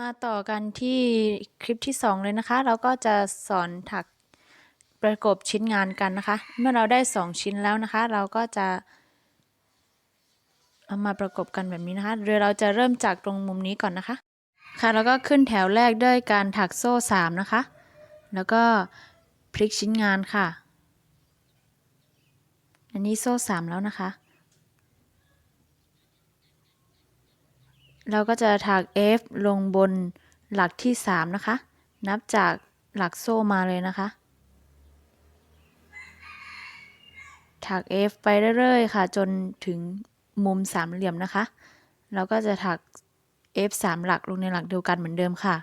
มาต่อกันที่คลิปที่ 2 เลยนะคะ เราก็จะสอนถักประกบชิ้นงานกันนะคะ เมื่อเราได้ 2 ชิ้นแล้วนะคะ เราก็จะเอามาประกบกันแบบนี้นะคะโดยเราจะเริ่มจากตรงมุมนี้ก่อนนะคะ ค่ะแล้วก็ขึ้นแถวแรกด้วยการถักโซ่ 3 นะคะ แล้วก็พลิกชิ้นงานค่ะ อันนี้โซ่ 3 แล้วนะคะ เราก็จะถัก F ลงบนหลักที่ 3 นะคะ นับจากหลักโซ่มาเลยนะคะ ถัก F ไปเรื่อยๆ ค่ะ จนถึงมุมสามเหลี่ยมนะคะ เราก็จะถัก F 3 หลักลงในหลักเดียวกันเหมือนเดิมค่ะ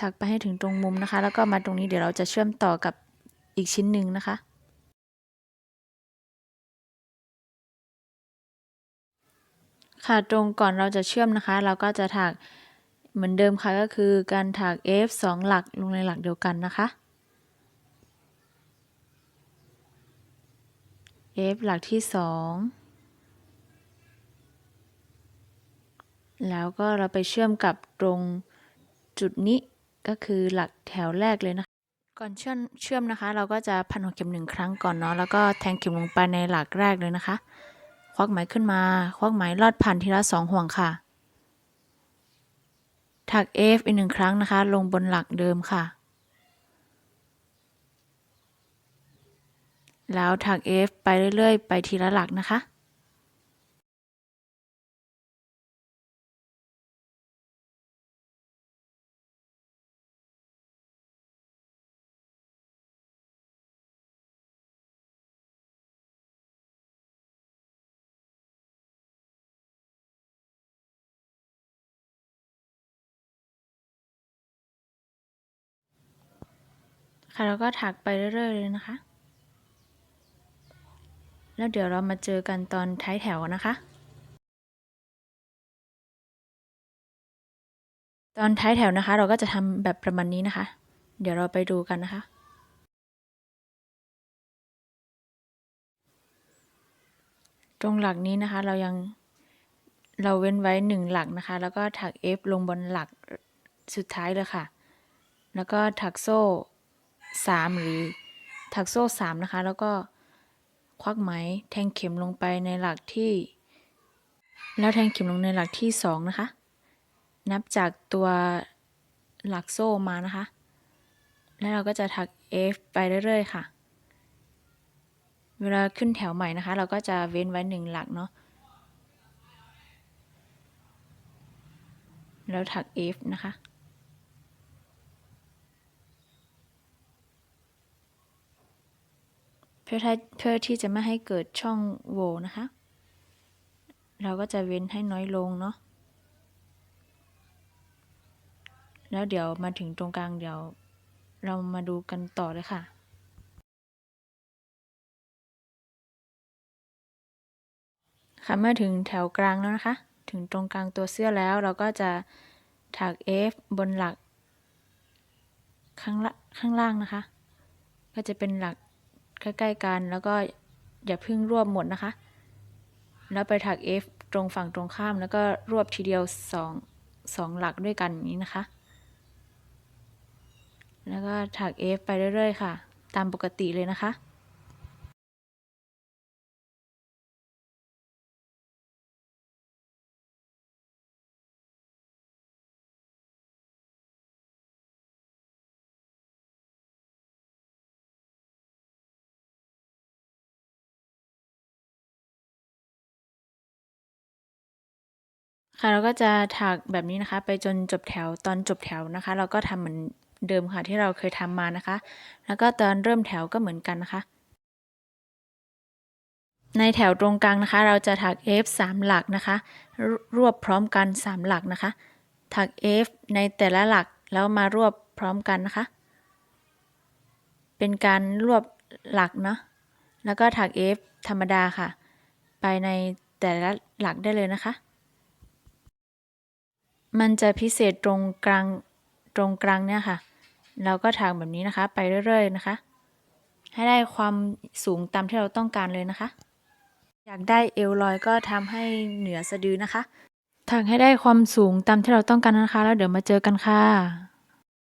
ถักไปให้ถึงตรงมุมนะคะ แล้วก็มาตรงนี้เดี๋ยวเราจะเชื่อมต่อกับอีกชิ้นหนึ่งนะคะ ค่ะตรงก่อนเราจะเชื่อมนะคะ เราก็จะถักเหมือนเดิมค่ะก็คือการถัก F 2 หลักลงในหลักเดียวกันนะคะ F หลักที่ 2 แล้วก็เราไปเชื่อมกับตรงจุดนี้ก็คือหลักแถวแรกเลยนะคะ ก่อนเชื่อมเชื่อมนะคะ เราก็จะพันหัวเข็มหนึ่งครั้งก่อนเนาะแล้วก็แทงเข็มลงไปในหลักแรกเลยนะคะ ควักไหมขึ้นมา ควักไหมลอดผ่านทีละสองห่วงค่ะ ถัก F อีกหนึ่งครั้งนะคะ ลงบนหลักเดิมค่ะ แล้วถัก F ไปเรื่อยๆ ไปทีละหลักนะคะ ค่ะแล้วก็ถักไปเรื่อยๆเลยนะคะ แล้วเดี๋ยวเรามาเจอกันตอนท้ายแถวนะคะ ตอนท้ายแถวนะคะ เราก็จะทำแบบประมาณนี้นะคะ เดี๋ยวเราไปดูกันนะคะตรงหลักนี้นะคะเรายังเราเว้นไว้หนึ่งหลักนะคะ แล้วก็ถัก F ลงบนหลักสุดท้ายเลยค่ะ แล้วก็ถักโซ่ 3 หรือถักโซ่ 3 นะคะ แล้วก็ควักไหมแทงเข็มลงไปในหลักที่ แล้วแทงเข็มลงในหลักที่ 2 นะคะ นับจากตัวหลักโซ่มานะคะ แล้วเราก็จะถัก F ไปเรื่อยๆค่ะ เวลาขึ้นแถวใหม่นะคะ เราก็จะเว้นไว้หนึ่งหลักเนาะแล้วถัก F นะคะ เพื่อเพื่อที่จะไม่ให้เกิดช่องโหว่นะคะ เราก็จะเว้นให้น้อยลงเนาะแล้วเดี๋ยวมาถึงตรงกลางเดี๋ยว เรามาดูกันต่อเลยค่ะค่ะเมื่อถึงแถวกลางแล้วนะคะ ถึงตรงกลางตัวเสื้อแล้วเราก็จะถัก F บนหลักข้างละข้างล่างนะคะ ก็จะเป็นหลัก ใกล้ๆกันแล้วก็อย่าเพิ่งรวบหมดนะคะ แล้วไปถัก F ตรงฝั่งตรงข้ามแล้วก็รวบทีเดียว2 2หลักด้วยกันอย่างนี้นะคะ แล้วก็ถัก F ไปเรื่อยๆ ค่ะ ตามปกติเลยนะคะ ค่ะเราก็จะถักแบบนี้นะคะ ไปจนจบแถวตอนจบแถวนะคะ เราก็ทำเหมือนเดิมค่ะที่เราเคยทำมานะคะ แล้วก็ตอนเริ่มแถวก็เหมือนกันนะคะ ในแถวตรงกลางนะคะ เราจะถัก F 3 หลักนะคะ รวบพร้อมกัน 3 หลักนะคะ ถัก F ในแต่ละหลักแล้วมารวบพร้อมกันนะคะ เป็นการรวบหลักเนาะแล้วก็ถัก F ธรรมดาค่ะ ไปในแต่ละหลักได้เลยนะคะ มันจะพิเศษตรงกลางตรงกลางเนี่ยค่ะ เราก็ถักแบบนี้นะคะ ไปเรื่อยๆนะคะ ให้ได้ความสูงตามที่เราต้องการเลยนะคะ อยากได้เอวลอยก็ทำให้เหนือสะดือนะคะถักให้ได้ความสูงตามที่เราต้องการนะคะ แล้วเดี๋ยวมาเจอกันค่ะ